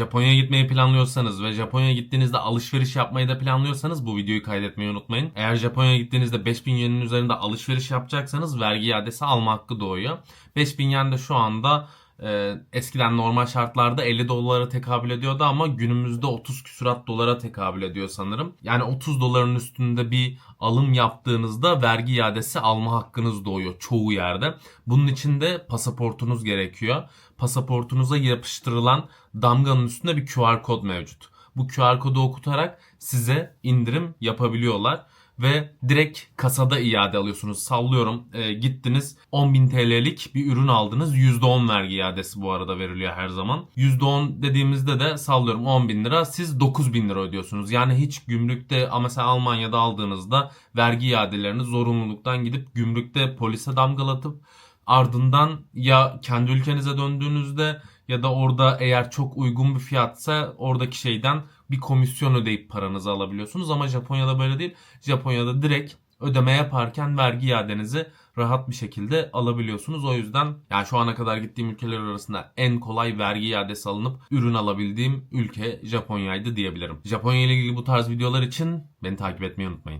Japonya'ya gitmeyi planlıyorsanız ve Japonya'ya gittiğinizde alışveriş yapmayı da planlıyorsanız bu videoyu kaydetmeyi unutmayın. Eğer Japonya'ya gittiğinizde 5000 yenin üzerinde alışveriş yapacaksanız vergi iadesi alma hakkı doğuyor. 5000 yen de şu anda e, eskiden normal şartlarda 50 dolara tekabül ediyordu ama günümüzde 30 küsurat dolara tekabül ediyor sanırım. Yani 30 doların üstünde bir alım yaptığınızda vergi iadesi alma hakkınız doğuyor çoğu yerde. Bunun için de pasaportunuz gerekiyor. Pasaportunuza yapıştırılan damganın üstünde bir QR kod mevcut. Bu QR kodu okutarak size indirim yapabiliyorlar ve direkt kasada iade alıyorsunuz. Sallıyorum e, gittiniz 10.000 TL'lik bir ürün aldınız. %10 vergi iadesi bu arada veriliyor her zaman. %10 dediğimizde de sallıyorum 10.000 lira siz 9.000 lira ödüyorsunuz. Yani hiç gümrükte ama mesela Almanya'da aldığınızda vergi iadelerini zorunluluktan gidip gümrükte polise damgalatıp ardından ya kendi ülkenize döndüğünüzde ya da orada eğer çok uygun bir fiyatsa oradaki şeyden bir komisyon ödeyip paranızı alabiliyorsunuz ama Japonya'da böyle değil. Japonya'da direkt ödeme yaparken vergi iadenizi rahat bir şekilde alabiliyorsunuz. O yüzden yani şu ana kadar gittiğim ülkeler arasında en kolay vergi iadesi alınıp ürün alabildiğim ülke Japonya'ydı diyebilirim. Japonya ile ilgili bu tarz videolar için beni takip etmeyi unutmayın.